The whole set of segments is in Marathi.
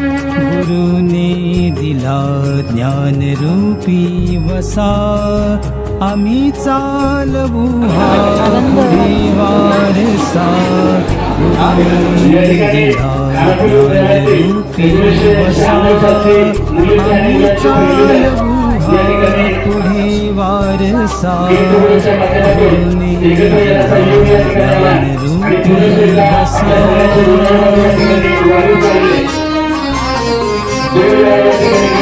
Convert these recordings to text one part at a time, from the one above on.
गुरुने दिला ज्ञान रूपी वसा. आम्ही चालवू हा पुढे वारसा गुरुने दिला ज्ञान रूपी वसा. आम्ही चालवू हा पुढे वारसा गुरुने रूपी वसा.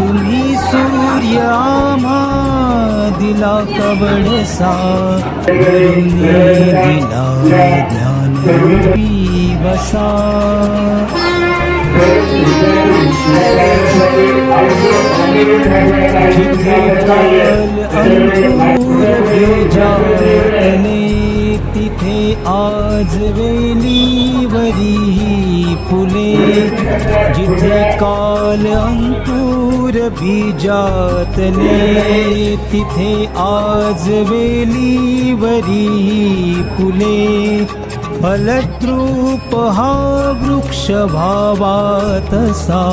तुम्ही सूर्य आम्हा दिला कवडसा गुरुने दिला ज्ञान रूपी वसा। जिथे काल अंकुर बीजातले तिथे आज वेलीवरी ही फुले जिथे काल अंकुर बीजातले तिथे आज वेली वरी फुले. फलद्रूप हा वृक्ष भावा तसा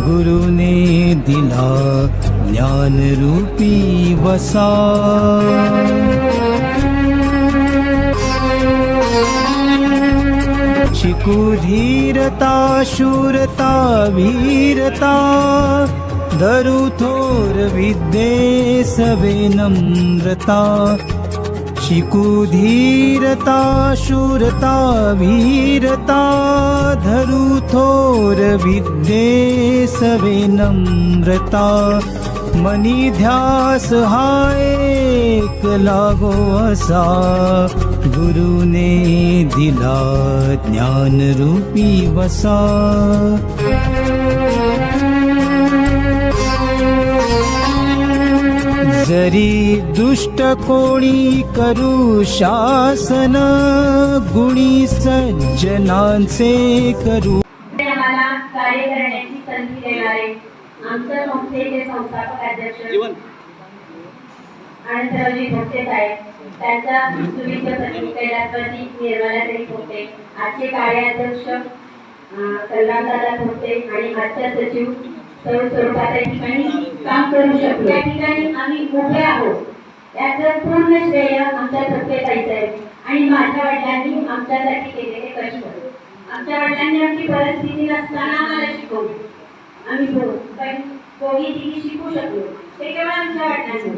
गुरुने दिला ज्ञानरूपी वसा. शिकुधीरता शूरता वीरता धरुथोर सवे नम्रता। शिकुधीरता शूरता वीरता धरुथोर सवे नम्रता। मनी ध्यास हाय लागो असा. गुरुने दिला ज्ञान रूपी वसा. जरी दुष्ट कोणी करू शासन गुणी सज्जनांचे करू. आम्हाला कार्य करण्याची संधी देणारे आमच्या संस्थेचे संस्थापक अध्यक्ष आनंदरावजी भोसले साहेब. त्यांचा सुविध पत्नी कैलासवासी निर्मलाताई भोसले आजचे कार्याध्यक्ष अं, कल्लामदादा भोसले आणि आजच्या सचिव सौ स्वरूपात ठिकाणी काम करू त्या ठिकाणी आम्ही उभे आहोत. याचं पूर्ण श्रेय आमच्या सत्तेताईचं आहे आणि माझ्या वडिलांनी आमच्यासाठी केलेले कष्ट. आमच्या वडिलांनी आमची परिस्थिती नसताना आम्हाला शिकवली. आम्ही दो- पण दोघी तिघी शिकू शकलो. ते केवळ आमच्या वाटण्याचं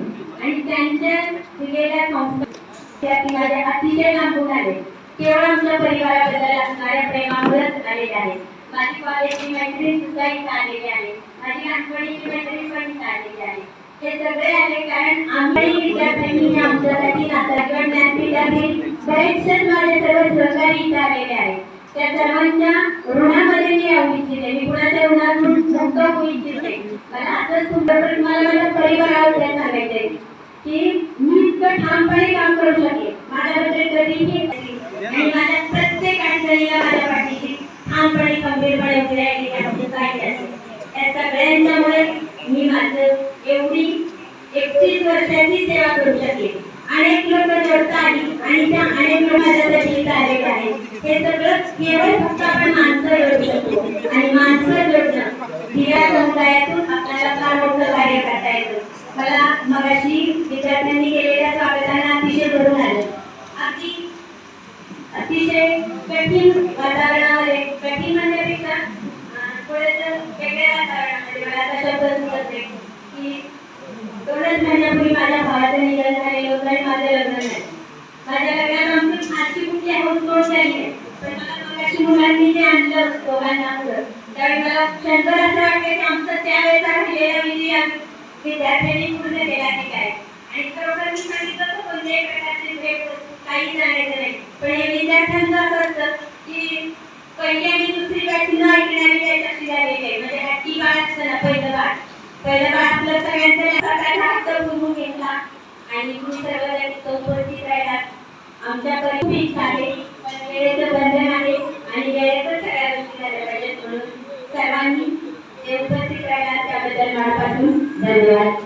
आणि त्यांच्या दिलेल्या संस्था माझ्या अतिशय लांबून आले. केवळ आमच्या परिवाराबद्दल असणाऱ्या प्रेमावरच आलेले आहे. माझी कॉलेजची मैत्रीण सुद्धा इथं आलेली आहे. माझी आठवणीची मैत्री पण इथं आलेली आहे. हे सगळे आले कारण आम्ही विद्यार्थ्यांनी आमच्यासाठी नाताळगड ज्ञानपीठातील बरेचसे माझे सर्व सहकारी इथं आलेले आहेत. त्या सर्वांच्या ऋणामध्ये मी राहू इच्छिते मी कुणाच्या ऋणातून मुक्त होऊ इच्छिते मला असंच तुमच्याकडे मला माझ्या परिवाराबद्दल सांगायचे की मी इतकं ठामपणे काम करू शकेल माझ्याबद्दल कधीही आणि माझ्या प्रत्येक अडचणीला माझ्या पाठीशी ठामपणे खंबीरपणे उभे राहिली त्यामध्ये काही सगळ्यांच्यामुळे मी माझं एवढी एकतीस वर्षाची सेवा करू शकेल अनेक लोक जोडता आली आणि त्या अनेक लोक माझ्यासाठी आलेले आहे. हे सगळं केवळ फक्त आपण माणसं जोडू शकतो. आणि माणसं जोडणं या समुदायातून आपल्याला फार मोठं कार्य करता येतं. मला मगाशी विद्यार्थ्यांनी केलेल्या स्वागताला अतिशय भरून आलं अगदी अतिशय कठीण वातावरणामध्ये कठीण म्हणण्यापेक्षा अं, थोडंसं वेगळ्या वातावरणामध्ये. मला असा शब्द सुचत नाही. की दोनच महिन्यापूर्वी माझ्या भावाचं त्यावेळेचा राहिलेला विजय विद्यार्थ्यांनी पूर्ण केला की काय आणि खरोखर मी सांगितलं तर कोणत्याही प्रकारचे भेट काही जाण्याचं नाही. पण हे विद्यार्थ्यांचं असं असतं की पहिली आणि दुसरी बॅच न ऐकणारी बॅच अशी झालेली आहे. म्हणजे हट्टी बाळ असतं ना पहिलं बाळ. पहिलं बाळ आपलं सगळ्यांचं स्वतःचा हक्क पुरवून घेतला. आणि तुम्ही सर्वजण चौपटीत राहिला. आमच्याकडे खूप इच्छा आहे पण वेळेचं बंधन आहे आणि वेळेचं सगळ्या गोष्टी झाल्या पाहिजेत म्हणून सर्वांनी जे मार्फत धन्यवाद.